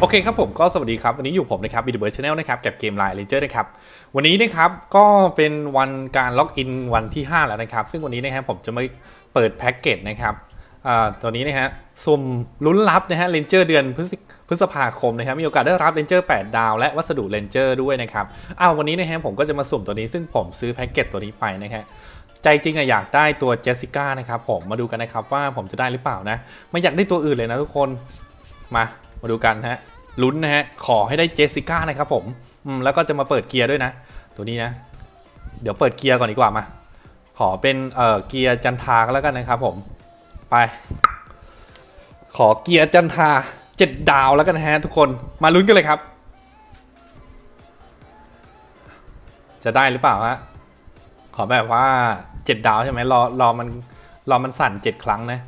โอเคครับผมก็สวัสดีครับ วันนี้อยู่ผมนะครับบีดเบิร์ดชาแนลนะครับกับเกมไลน์เลเจอร์นะครับวันนี้นะครับก็เป็นวันการล็อกอินวันที่ 5 แล้วนะครับ ซึ่งวันนี้นะครับผมจะมาเปิดแพ็กเกจนะครับตัวนี้นะฮะสุ่มลุ้นรับนะฮะเลนเจอร์เดือนพฤศพฤษภาคมนะครับมีโอกาสได้รับเลนเจอร์8ดาว และวัสดุเลนเจอร์ด้วยนะครับอ้าววันนี้นะฮะผมก็จะมาสุ่มตัวนี้ซึ่งผมซื้อแพ็กเกจตัวนี้ไปนะฮะใจจริงอะอยากได้ตัวเจสสิก้านะครับผมมาดูกันนะครับว่าผมจะได้หรือเปล่านะไม่อยากได้ตัวอื่นเลยนะทุกคนมามาดูกันฮะ ลุ้นนะฮะ ขอให้ได้เจสสิก้านะครับผมอืมแล้วก็จะมาเปิดเกียร์ด้วยนะ ตัวนี้นะ เดี๋ยวเปิดเกียร์ก่อนดีกว่ามา ขอเป็นเอ่อเกียร์จันทราก็แล้วกันนะครับผม ไป ขอเกียร์จันทาเจ็ดดาวแล้วกันฮะทุกคน มาลุ้นกันเลยครับ จะได้หรือเปล่าฮะ ขอแบบว่าเจ็ดดาวใช่ไหมรอรอมันรอมันสั่นเจ็ดครั้งนะ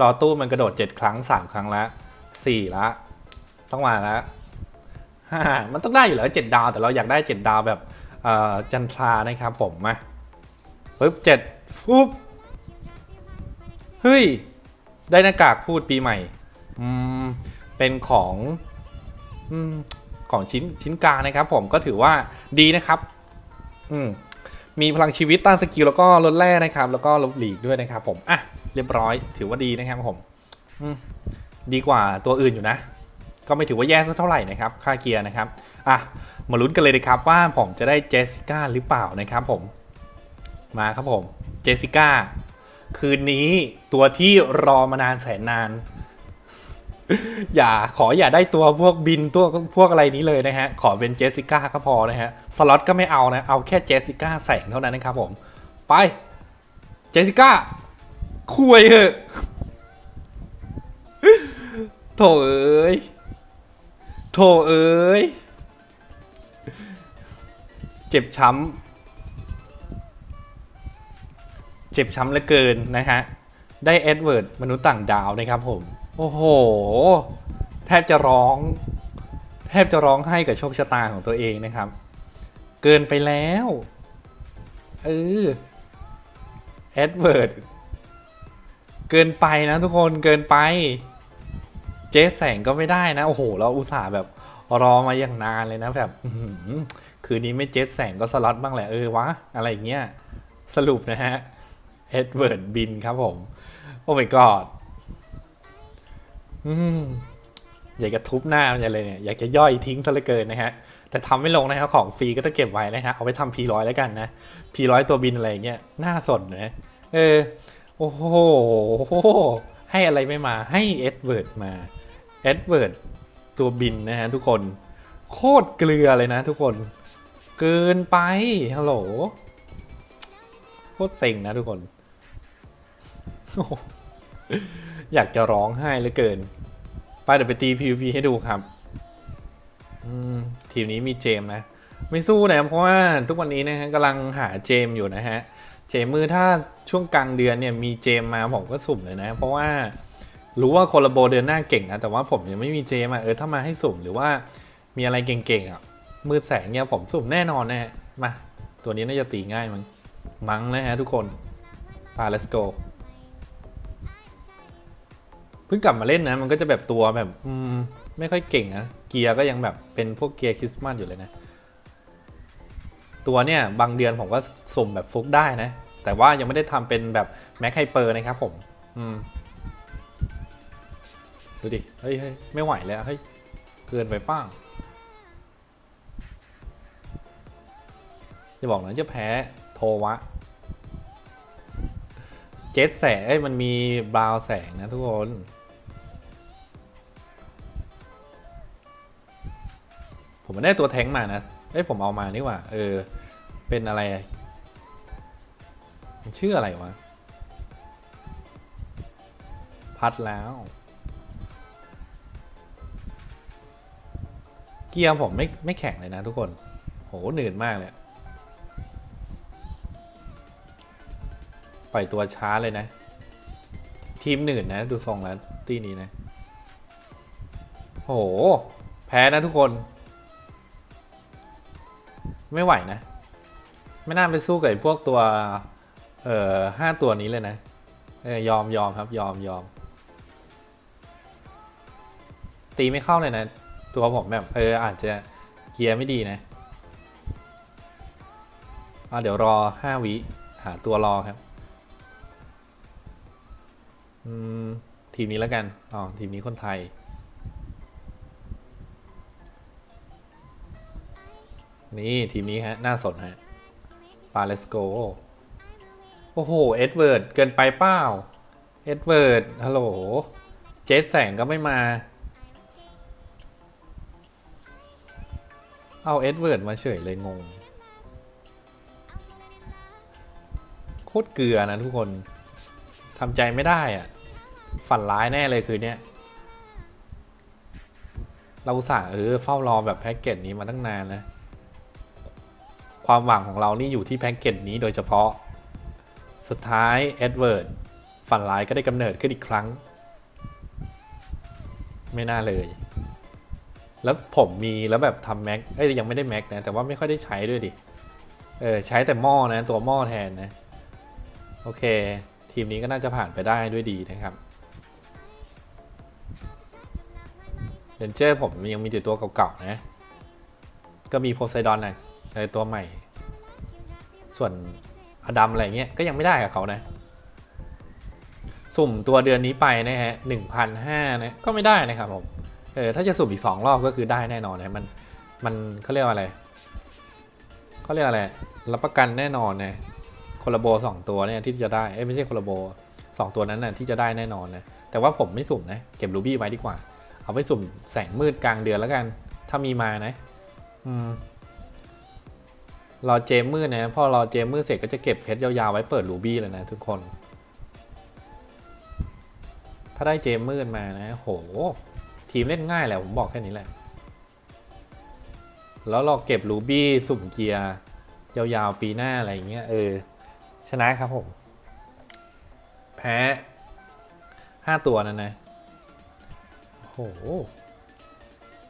รอตู้มันกระโดดเจ็ดครั้งสามครั้งละสี่ละ ต้องมาแล้วมันต้องได้อยู่แล้วเจ็ดดาว แต่เราอยากได้เจ็ดดาวแบบจันทรานะครับผมมาปึ๊บเจ็ดฟุบเฮ้ย ได้หน้ากากพูดปีใหม่ อืม เป็นของอืมของชิ้นชิ้นกลางนะครับ ผมก็ถือว่าดีนะครับ อืมมีพลังชีวิตต้านสกิลแล้วก็ลดแร่นะครับ แล้วก็ลบหลีกด้วยนะครับ ผมอะเรียบร้อย ถือว่าดีนะครับผม อืมดีกว่าตัวอื่นอยู่นะ ก็ไม่ถือว่าแย่สักเท่าไหร่นะครับ ค่าเกียร์นะครับ อะ มาลุ้นกันเลยนะครับว่าผมจะได้เจสสิก้าหรือเปล่านะครับผม มาครับผม เจสสิก้า คืนนี้ตัวที่รอมานานแสนนาน อย่าขออย่าได้ตัวพวกบินตัวพวกอะไรนี้เลยนะฮะ ขอเป็นเจสสิก้าก็พอนะฮะ สล็อตก็ไม่เอานะ เอาแค่เจสสิก้าแสงเท่านั้นนะครับผม ไป เจสสิก้า คุยเหอะโถเอ้ย โถเอ้ย เจ็บช้ำ เจ็บช้ำเหลือเกินนะฮะ ได้เอ็ดเวิร์ดมนุษย์ต่างดาวนะครับผม โอ้โห แทบจะร้อง แทบจะร้องให้กับโชคชะตาของตัวเองนะครับ เกินไปแล้ว เออเอ็ดเวิร์ด เกินไปนะทุกคน เกินไป เจ๊แสงก็ไม่ได้นะ โอ้โห เราอุตส่าห์แบบรอมาอย่างนานเลยนะแบบคืนนี้ไม่เจ๊แสงก็สล็อตบ้างแหละเออวะ อะไรเงี้ย สรุปนะฮะเอ็ดเวิร์ดบินครับผม โอ้ my god อืมอยากจะทุบหน้ามันอย่าเลยเนี่ยอยากจะย่อยทิ้งซะเหลือเกินนะฮะ แต่ทำไม่ลงนะครับของฟรีก็ต้องเก็บไว้นะฮะ เอาไปทำพีร้อยแล้วกันนะพีร้อยตัวบินอะไรเงี้ยน่าสนนะเออ โอ้โหให้อะไรไม่มาให้เอ็ดเวิร์ดมา เอ็ดเวิร์ดตัวบินนะฮะทุกคน โคตรเกลือเลยนะทุกคน เกินไป ฮัลโหล โคตรเซ็งนะทุกคน อยากจะร้องไห้เหลือเกิน ไปเดี๋ยวไปตี PVP ให้ดูครับทีมนี้มีเจมนะ ไม่สู้นะเพราะว่าทุกวันนี้นะฮะกำลังหาเจมอยู่นะฮะ เจมมือถ้าช่วงกลางเดือนเนี่ยมีเจมมาผมก็สุ่มเลยนะ เพราะว่า รู้ว่าโคลาโบเดือนหน้าเก่งนะแต่ว่าผมยังไม่มีเจมอะเออถ้ามาให้สุ่มหรือว่ามีอะไรเก่งๆอะมือแสงเนี่ยผมสุ่มแน่นอนนะมาตัวนี้น่าจะตีง่ายมั้งมั้งนะฮะทุกคนป let's go เพิ่งกลับมาเล่นนะ มันก็จะแบบตัวแบบอืมไม่ค่อยเก่งนะเกียร์ก็ยังแบบเป็นพวกเกียร์คริสต์มาสอยู่เลยนะ ตัวเนี่ยบางเดือนผมก็สุ่มแบบฟุกได้นะ แต่ว่ายังไม่ได้ทำเป็นแบบแม็กไฮเปอร์นะครับผม อืม ดูดิ เฮ้ยเฮ้ยไม่ไหวแล้ว เฮ้ย เกินไปป้าจะบอกนะจะแพ้โทวะ เจ็ตแสงเอ้ยมันมีบราวแสงนะทุกคนผมไม่ได้ตัวแท้งมานะเอ้ยผมเอามานี่ว่า เออ เป็นอะไร ชื่ออะไรวะ พัดแล้ว เกียร์ผมไม่ไม่แข็งเลยนะทุกคน โหหนืดมากเลย ปล่อยตัวช้าเลยนะ ทีมหนืดนะ ดูทรงแล้วตีนี้นะ โห แพ้นะทุกคน ไม่ไหวนะ ไม่น่าไปสู้กับพวกตัว เอ่อห้าตัวนี้เลยนะ เออยอมยอมครับ ยอมยอมตีไม่เข้าเลยนะ ตัวผมแบบเอออาจจะเกียร์ไม่ดีนะอะเดี๋ยวรอห้าวิหาตัวรอครับ อืม ทีมนี้แล้วกัน อ๋อ ทีมนี้คนไทย นี่ ทีมนี้ฮะ น่าสนฮะปาเลสโก โอ้โห เอ็ดเวิร์ด เกินไปเปล่าเอ็ดเวิร์ด ฮัลโหล เจสแสงก็ไม่มา เอาเอ็ดเวิร์ดมาเฉยเลยงง โคตรเกลือนะทุกคนทำใจไม่ได้อะฝันร้ายแน่เลยคืนเนี้ยเราอุตส่าเออเฝ้ารอแบบแพ็กเกจนี้มาตั้งนานนะความหวังของเรานี่อยู่ที่แพ็กเกจนี้โดยเฉพาะ สุดท้ายเอ็ดเวิร์ดฝันร้ายก็ได้กำเนิดขึ้นอีกครั้ง ไม่น่าเลย แล้วผมมีแล้วแบบทำแม็กเอ้ยยังไม่ได้แม็กนะ แต่ว่าไม่ค่อยได้ใช้ด้วยดิ เออใช้แต่หม้อนะ ตัวหม้อแทนนะ โอเค ทีมนี้ก็น่าจะผ่านไปได้ด้วยดีนะครับเรนเจอร์ผมยังมีแต่ตัวเก่าๆนะ ก็มีโพไซดอนนะในตัวใหม่ ส่วนอดัมอะไรเงี้ยก็ยังไม่ได้กับเขานะ สุ่มตัวเดือนนี้ไปนะฮะหนึ่งพันห้านะ ก็ไม่ได้นะครับผม เออถ้าจะสุ่มอีกสองรอบก็คือได้แน่นอนนะมันมันเขาเรียกว่าอะไรเขาเรียกอะไรรับประกันแน่นอนนะโคลาโบสองตัวเนี่ยที่จะได้เอ้ยไม่ใช่โคลาโบสองตัวนั้นนะ่ะที่จะได้แน่นอนนะแต่ว่าผมไม่สุ่มนะเก็บรูบี้ไว้ดีกว่า เอาไปสุ่มแสงมืดกลางเดือนแล้วกัน ถ้ามีมานะ อืมรอเจมมืดนะพอรอเจมมืดเสร็จก็จะเก็บเพชรยาวๆไว้เปิดรูบี้เลยนะทุกคน ถ้าได้เจมมืดมานะ โห ทีมเล่นง่ายแหละผมบอกแค่นี้แหละ แล้วเราเก็บรูบี้สุ่มเกียร์ยาวๆปีหน้าอะไรอย่างเงี้ยเออ ชนะครับผม แพ้ห้าตัวนั่นนะโอ้ห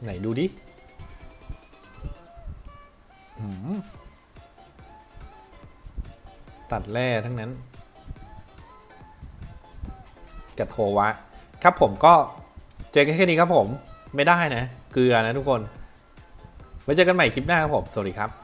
ไหนดูดิตัดแร่ทั้งนั้น กระโทวะ ครับผมก็ เจอกันแค่นี้ครับผม ไม่ได้นะ เกลือนะทุกคน ไว้เจอกันใหม่คลิปหน้าครับผม สวัสดีครับ